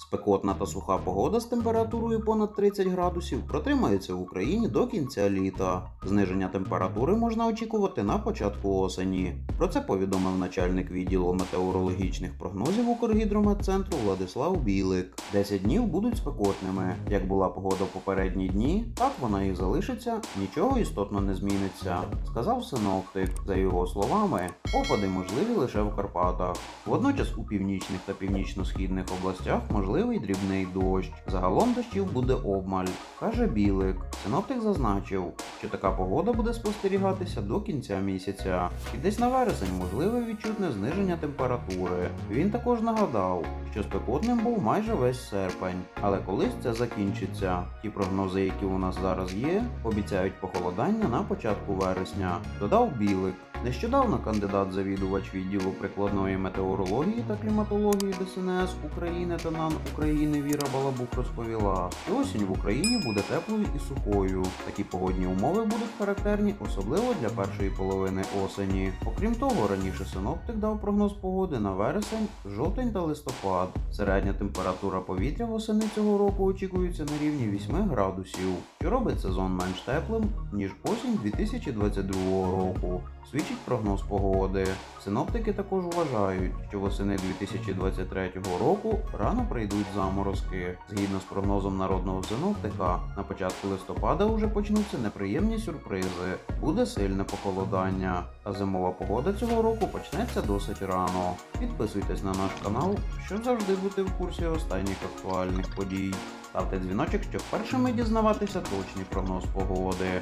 Спекотна та суха погода з температурою понад 30 градусів протримається в Україні до кінця літа. Зниження температури можна очікувати на початку осені. Про це повідомив начальник відділу метеорологічних прогнозів Укргідрометцентру Владислав Білик. 10 днів будуть спекотними. Як була погода в попередні дні, так вона і залишиться, нічого істотно не зміниться, сказав синоптик. За його словами, опади можливі лише в Карпатах. Водночас у північних та північно-східних областях можливий дрібний дощ. Загалом дощів буде обмаль, каже Білик. Синоптик зазначив, що така погода буде спостерігатися до кінця місяця, і десь на вересень можливе відчутне зниження температури. Він також нагадав, що спекотним був майже весь серпень, але колись це закінчиться. Ті прогнози, які у нас зараз є, обіцяють похолодання на початку вересня, додав Білик. Нещодавно кандидат завідувач відділу прикладної метеорології та кліматології ДСНС України та НАН України Віра Балабук розповіла, що осінь в Україні буде теплою і сухою. Такі погодні умови будуть характерні особливо для першої половини осені. Окрім того, раніше синоптик дав прогноз погоди на вересень, жовтень та листопад. Середня температура повітря восени цього року очікується на рівні 8 градусів, що робить сезон менш теплим ніж осінь 2022 року. Свідчить прогноз погоди. Синоптики також вважають, що восени 2023 року рано прийдуть заморозки. Згідно з прогнозом народного синоптика, на початку листопада вже почнуться неприємні сюрпризи. Буде сильне похолодання, а зимова погода цього року почнеться досить рано. Підписуйтесь на наш канал, щоб завжди бути в курсі останніх актуальних подій. Ставте дзвіночок, щоб першими дізнаватися точний прогноз погоди.